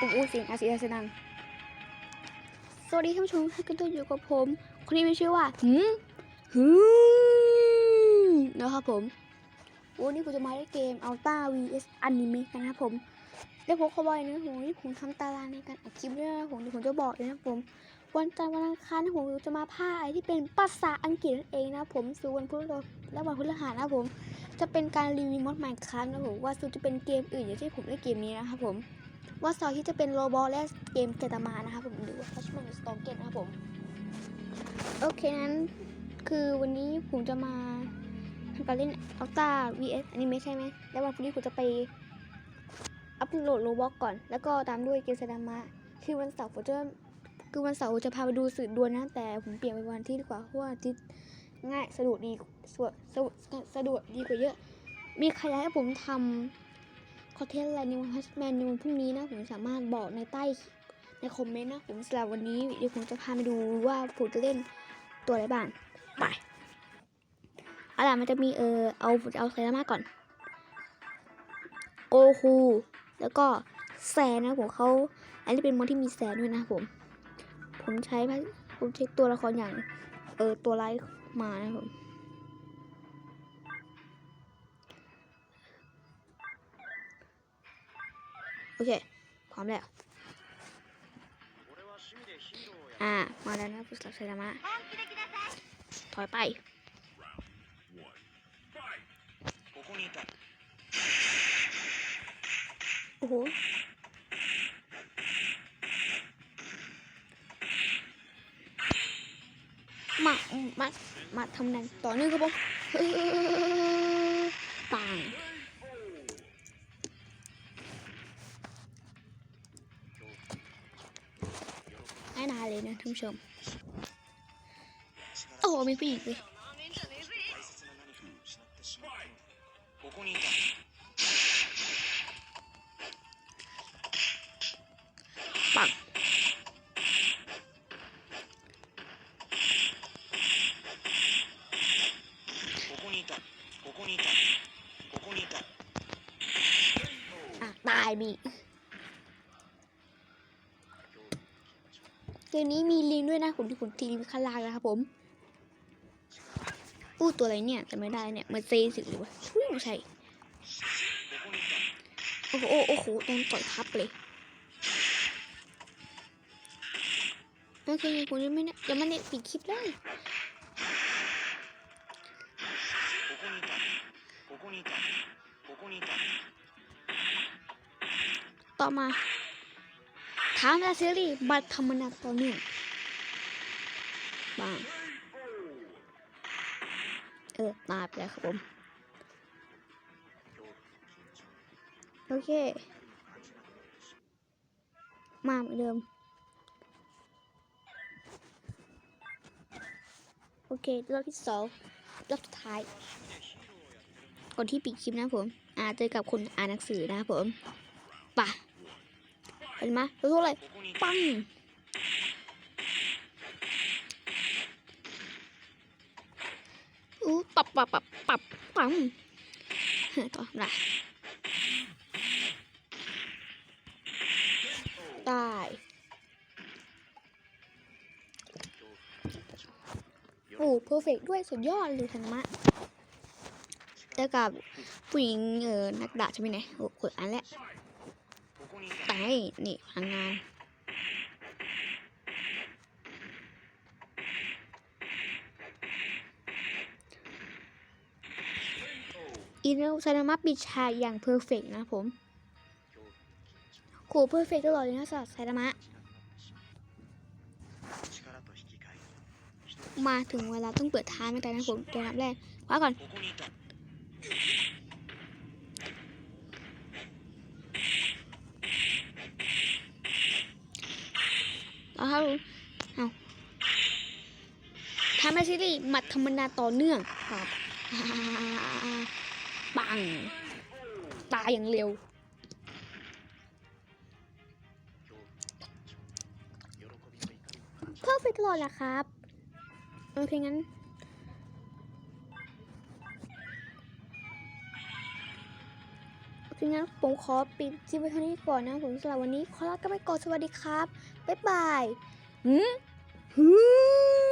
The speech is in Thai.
อุ้มอุ้เสียงอาเซียเสยงดังสวัสดีท่านผู้ชมท่านก็ต้องอยู่กับผมคนนี้มีชื่อว่าหืมหืมนะครับผมวันนี้ผมจะมาเล่นเกม Alta vs Anime กันนะครับผมแล้วผมขอบอกเลยนะผมนี่ผมทำตารางในการอัดคลิปด้วยนะผมเดี๋ยวผมจะบอกเลยนะผม วันจันทร์วันอังคารนะผมจะมาภาอะไรที่เป็นภาษาอังกฤษนั่นเองนะผมส่วนวันพุธและวันพฤหัสนะผม จะเป็นการรีวิวมอดใหม่ครั้งนะผมว่าสุดจะเป็นเกมอื่นอย่างที่ผมเล่นเกมนี้นะครับผม ว่าซอยที่จะเป็นโรบอทและเกมเกตามานะครับผมหรือว่าทัชมันสตองเกตนะครับผม โอเคนั้นคือวันนี้ผมจะมาทำการเล่น Alta vs Anime ใช่ไหม แล้ววันพรุ่งนี้ผมจะไปอัปโหลดโรบอกก่อน แล้วก็ตามด้วยเกมเซดามะคือวันเสาร์ผมจะคือวันเสาร์จะพาไปดูสื่อดวลนะ แต่ผมเปลี่ยนไปวันที่ดีกว่าเพราะว่าที่ง่ายสะดวกดีสะดวกสะดวกสะดวกดีกว่าเยอะ มีใครอยากให้ผมทำ คอนเทนต์อะไรในวันฮัชแมนในวันพรุ่งนี้นะผมสามารถบอกในใต้ในคอมเมนต์นะผมสำหรับวันนี้เดี๋ยวผมจะพาไปดูว่าผมจะเล่นตัวอะไรบ้างไปเอาล่ะมันจะมีเออเอาผมจะเอาไซรามาก่อนโกคูแล้วก็แซนนะผมเขาอันนี้เป็นมอนที่มีแซนด้วยนะผม ผมใช้ผมเช็คตัวละครอย่างเออตัวไลท์มานะผม โอเค พร้อมแล้ว อ่า มาแล้วนะผู้สับไซดามะถอยไปโอ้โหมา มา มาทำงางต่อเนื่องครับผมปัง ได้นานเลยนะท่านผู้ชม โอ้โหมีผู้หญิงเลยปังตายบี เกมนี้มีลิงด้วยนะผมที่ผมทีลิงข้าล่างนะครับผมอู้ตัวอะไรเนี่ยจะไม่ได้เนี่ยมันเซสิหรือวะไม่ใช่โอ้โหโอ้โหโดนต่อยทับเลยโอเคคุณยังไม่ได้ยังไม่ได้ปิดคลิปเลยต่อมา ถามอาเซรีบัตรธรรมนาต่อเนื่องบางเออตายไปแล้วครับผม โอเค มาเหมือนเดิม โอเค รอบที่สองรอบสุดท้ายก่อนที่ปิดคลิปนะผม อ่าเจอกับคนอ่านหนังสือนะผมไป่ะ เห็นไหมรู้เลยปังอู้ปับปับปับปับปังต่อนะได้โอ้เพอร์เฟกด้วยสุดยอดเลยธรรมะแต่กับผู้หญิงเออนักดาบใช่ไหมเนี่ยโอ้โหอันแหละ ให้นี่พลังงานอินเนอร์ไซนามะปิดฉากอย่างเพอร์เฟกนะผมขู่เพอร์เฟกตลอดเลยนะสำหรับไซนามะ มาถึงเวลาต้องเปิดท้ายเหมือนกันนะผมตัวนับแรกว้าก่อน ต่อครับเอาทำไม่ซีรีส์มัดธรรมนาต่อเนื่องครับปัง ตายอย่างเร็วเพิ่าไปตลอดแหละครับ โอเคงั้น ดังนั้นผมขอปิดคลิปไว้เท่านี้ก่อนนะผมสำหรับวันนี้ขอลากันไปก่อนสวัสดีครับ บ๊ายบายหืมหืม